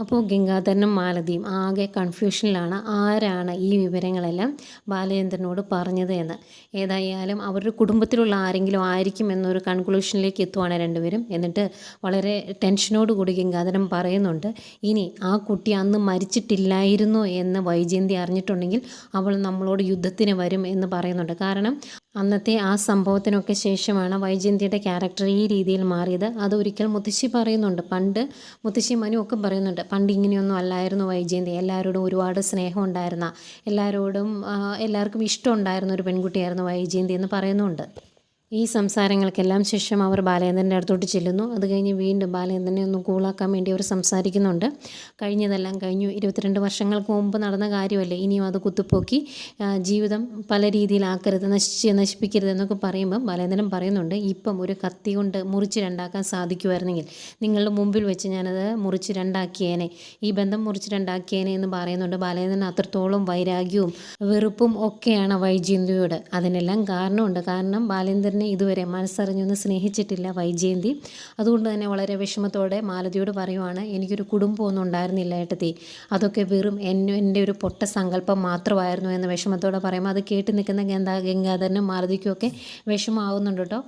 അപ്പോൾ ഗംഗാധരനും മാലതിയും ആകെ കൺഫ്യൂഷനിലാണ് ആരാണ് ഈ വിവരങ്ങളെല്ലാം ബാലചന്ദ്രനോട് പറഞ്ഞത് എന്ന്. ഏതായാലും അവരുടെ കുടുംബത്തിലുള്ള ആരെങ്കിലും ആയിരിക്കും എന്നൊരു കൺക്ലൂഷനിലേക്ക് എത്തുവാണ് രണ്ടുപേരും. എന്നിട്ട് വളരെ ടെൻഷനോട് കൂടി ഗംഗാധരൻ പറയുന്നുണ്ട് ഇനി ആ കുട്ടി അന്ന് മരിച്ചിട്ടില്ലായിരുന്നു എന്ന് വൈജയന്തി അറിഞ്ഞിട്ടുണ്ടെങ്കിൽ അവൾ നമ്മളോട് യുദ്ധത്തിന് വരും എന്ന് പറയുന്നുണ്ട്. കാരണം അന്നത്തെ ആ സംഭവത്തിനൊക്കെ ശേഷമാണ് വൈജയന്തിയുടെ ക്യാരക്ടർ ഈ രീതിയിൽ മാറിയത്. അതൊരിക്കൽ മുത്തശ്ശി പറയുന്നുണ്ട്. പണ്ട് മുത്തശ്ശി മനു ഒക്കെ പറയുന്നുണ്ട് പണ്ട് ഇങ്ങനെയൊന്നും അല്ലായിരുന്നു വൈജയന്തി. എല്ലാവരോടും ഒരുപാട് സ്നേഹം ഉണ്ടായിരുന്ന എല്ലാവരോടും എല്ലാവർക്കും ഇഷ്ടമുണ്ടായിരുന്ന ഒരു പെൺകുട്ടിയായിരുന്നു വൈജയന്തി എന്ന് പറയുന്നുണ്ട്. ഈ സംസാരങ്ങൾക്കെല്ലാം ശേഷം അവർ ബാലചന്ദ്രന്റെ അടുത്തോട്ട് ചെല്ലുന്നു. അത് കഴിഞ്ഞ് വീണ്ടും ബാലചന്ദ്രനെ ഒന്ന് കൂളാക്കാൻ വേണ്ടി അവർ സംസാരിക്കുന്നുണ്ട്. കഴിഞ്ഞതെല്ലാം കഴിഞ്ഞു. ഇരുപത്തിരണ്ട് വർഷങ്ങൾക്ക് മുമ്പ് നടന്ന കാര്യമല്ലേ? ഇനിയും അത് കുത്തിപ്പോക്കി ജീവിതം പല രീതിയിലാക്കരുത് നശിച്ച് നശിപ്പിക്കരുത് എന്നൊക്കെ പറയുമ്പം ബാലചന്ദ്രൻ പറയുന്നുണ്ട് ഇപ്പം ഒരു കത്തി കൊണ്ട് മുറിച്ച് രണ്ടാക്കാൻ സാധിക്കുമായിരുന്നെങ്കിൽ നിങ്ങളുടെ മുമ്പിൽ വെച്ച് ഞാനത് മുറിച്ച് രണ്ടാക്കിയേനെ. ഈ ബന്ധം മുറിച്ച് രണ്ടാക്കിയേനെ എന്ന് പറയുന്നുണ്ട് ബാലചന്ദ്രൻ അത്രത്തോളം വൈരാഗ്യവും വെറുപ്പും ഒക്കെയാണ് വൈജയന്തിയോട്. അതിനെല്ലാം കാരണമുണ്ട്. കാരണം ബാലേന്ദ്രനെ ഇതുവരെ മനസ്സറിഞ്ഞൊന്ന് സ്നേഹിച്ചിട്ടില്ല വൈജയന്തി. അതുകൊണ്ട് തന്നെ വളരെ വിഷമത്തോടെ മാലതിയോട് പറയുവാണ് എനിക്കൊരു കുടുംബമൊന്നും ഉണ്ടായിരുന്നില്ല ഏട്ടത്തി. അതൊക്കെ വെറും എന്നെ എന്റെ ഒരു പൊട്ട സങ്കല്പം മാത്രമായിരുന്നു എന്ന് വിഷമത്തോടെ പറയുമ്പോൾ അത് കേട്ട് നിൽക്കുന്ന ഗംഗാ ഗംഗാധരനും മാലതിക്കും ഒക്കെ വിഷമാവുന്നുണ്ട് കേട്ടോ.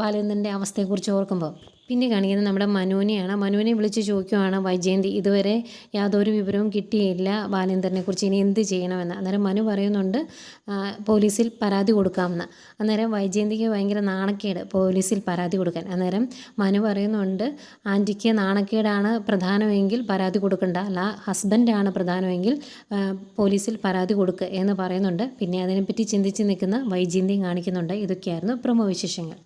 ബാലചന്ദ്രന്റെ അവസ്ഥയെക്കുറിച്ച് ഓർക്കുമ്പോൾ. പിന്നെ കാണിക്കുന്നത് നമ്മുടെ മനുവിനെയാണ്. മനുവിനെ വിളിച്ച് ചോദിക്കുവാണ് വൈജയന്തി ഇതുവരെ യാതൊരു വിവരവും കിട്ടിയില്ല ബാലേന്ദ്രനെ കുറിച്ച്. ഇനി എന്ത് ചെയ്യണമെന്ന്? അന്നേരം മനു പറയുന്നുണ്ട് പോലീസിൽ പരാതി കൊടുക്കാമെന്ന്. അന്നേരം വൈജയന്തിക്ക് ഭയങ്കര നാണക്കേട് പോലീസിൽ പരാതി കൊടുക്കാൻ. അന്നേരം മനു പറയുന്നുണ്ട് ആന്റിക്ക് നാണക്കേടാണ് പ്രധാനമെങ്കിൽ പരാതി കൊടുക്കണ്ട. അല്ല ഹസ്ബൻഡാണ് പ്രധാനമെങ്കിൽ പോലീസിൽ പരാതി കൊടുക്കുക എന്ന് പറയുന്നുണ്ട്. പിന്നെ അതിനെപ്പറ്റി ചിന്തിച്ച് നിൽക്കുന്ന വൈജയന്തിയും കാണിക്കുന്നുണ്ട്. ഇതൊക്കെയായിരുന്നു പ്രമോ വിശേഷങ്ങൾ.